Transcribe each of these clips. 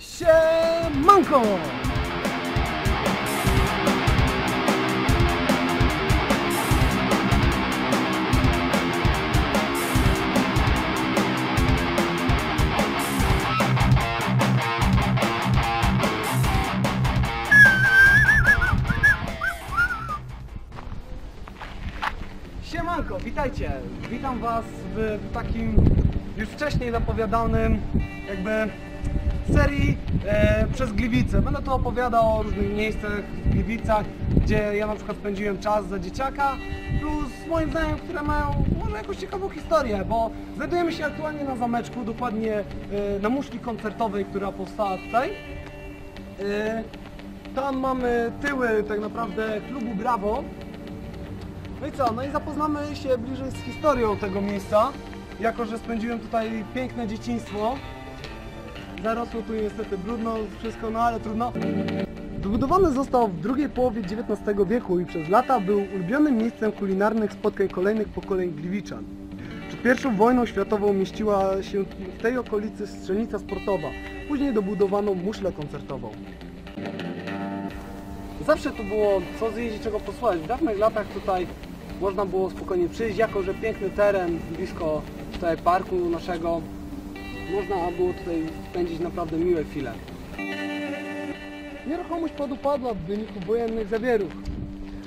Siemanko! Siemanko, witajcie! Witam Was w takim już wcześniej zapowiadanym jakby serii e, przez Gliwice. Będę tu opowiadał o różnych miejscach w Gliwicach, gdzie ja na przykład spędziłem czas za dzieciaka, plus moim znajomym, które mają może jakąś ciekawą historię, bo znajdujemy się aktualnie na zameczku, dokładnie e, na muszli koncertowej, która powstała tutaj. E, tam mamy tyły tak naprawdę klubu Brawo, no i co? No i zapoznamy się bliżej z historią tego miejsca. Jako, że spędziłem tutaj piękne dzieciństwo. Zarosło tu niestety brudno, wszystko, no ale trudno. Wybudowany został w drugiej połowie XIX wieku i przez lata był ulubionym miejscem kulinarnych spotkań kolejnych pokoleń Gliwiczan. Przed I wojną światową mieściła się w tej okolicy strzelnica sportowa. Później dobudowano muszlę koncertową. Zawsze tu było co zjeść i czego posłuchać. W dawnych latach tutaj można było spokojnie przyjść, jako że piękny teren blisko tutaj parku naszego. Można było tutaj spędzić naprawdę miłe chwile. Nieruchomość podupadła w wyniku wojennych zawierów.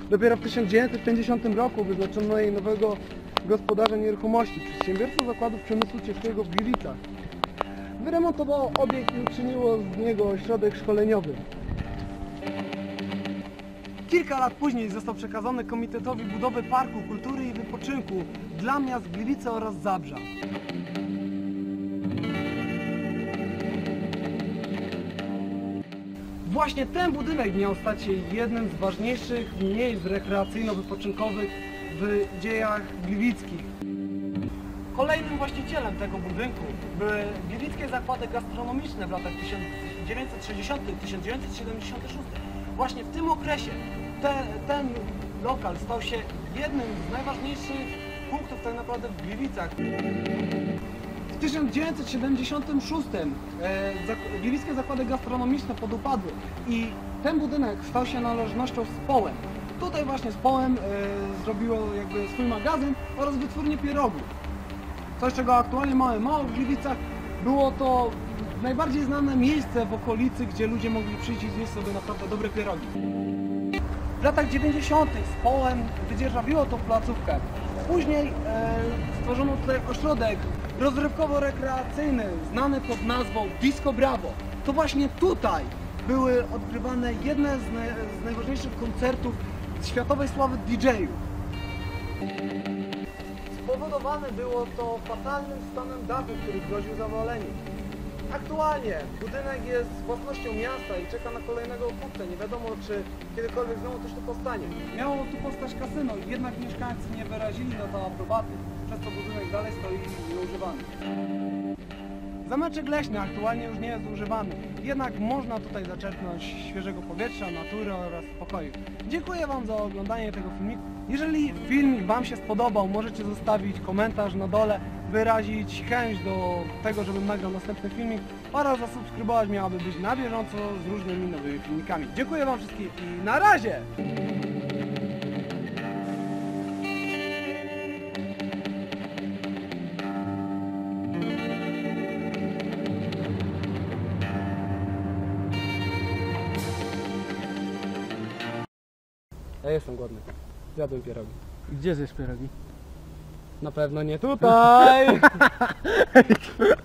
Dopiero w 1950 roku wyznaczono jej nowego gospodarza nieruchomości, przedsiębiorstwo zakładów przemysłu ciężkiego w Gliwicach. Wyremontowało obiekt i uczyniło z niego ośrodek szkoleniowy. Kilka lat później został przekazany Komitetowi Budowy Parku Kultury i Wypoczynku dla miast Gliwice oraz Zabrza. Właśnie ten budynek miał stać się jednym z ważniejszych miejsc rekreacyjno-wypoczynkowych w dziejach gliwickich. Kolejnym właścicielem tego budynku były Gliwickie Zakłady Gastronomiczne w latach 1960-1976. Właśnie w tym okresie te, ten lokal stał się jednym z najważniejszych punktów tak naprawdę w Gliwicach. W 1976 e, Gliwickie Zakłady Gastronomiczne podupadły i ten budynek stał się należnością Społem. Tutaj właśnie Społem e, zrobiło jakby swój magazyn oraz wytwórnię pierogów. Coś, czego aktualnie mamy mało w Gliwicach, było to najbardziej znane miejsce w okolicy, gdzie ludzie mogli przyjść i zjeść sobie naprawdę dobre pierogi. W latach 90. z Połem wydzierżawiło tą placówkę. Później e, stworzono tutaj ośrodek rozrywkowo-rekreacyjny, znany pod nazwą Disco Bravo. To właśnie tutaj były odgrywane jedne z, naj, z najważniejszych koncertów światowej sławy DJ-ów. Spowodowane było to fatalnym stanem dachu, który groził zawaleniem. Aktualnie budynek jest własnością miasta i czeka na kolejnego kupca. Nie wiadomo, czy kiedykolwiek znowu coś tu powstanie. Miało tu powstać kasyno, jednak mieszkańcy nie wyrazili na to aprobaty, przez to budynek dalej stoi nieużywany. Zameczek leśny aktualnie już nie jest używany, jednak można tutaj zaczerpnąć świeżego powietrza, natury oraz spokoju. Dziękuję Wam za oglądanie tego filmiku. Jeżeli filmik Wam się spodobał, możecie zostawić komentarz na dole, wyrazić chęć do tego, żebym nagrał następny filmik oraz zasubskrybować mnie, aby być na bieżąco z różnymi nowymi filmikami. Dziękuję Wam wszystkim i na razie! Ja jestem głodny. Zjadłem pierogi. Gdzie zjesz pierogi? Na pewno nie tutaj!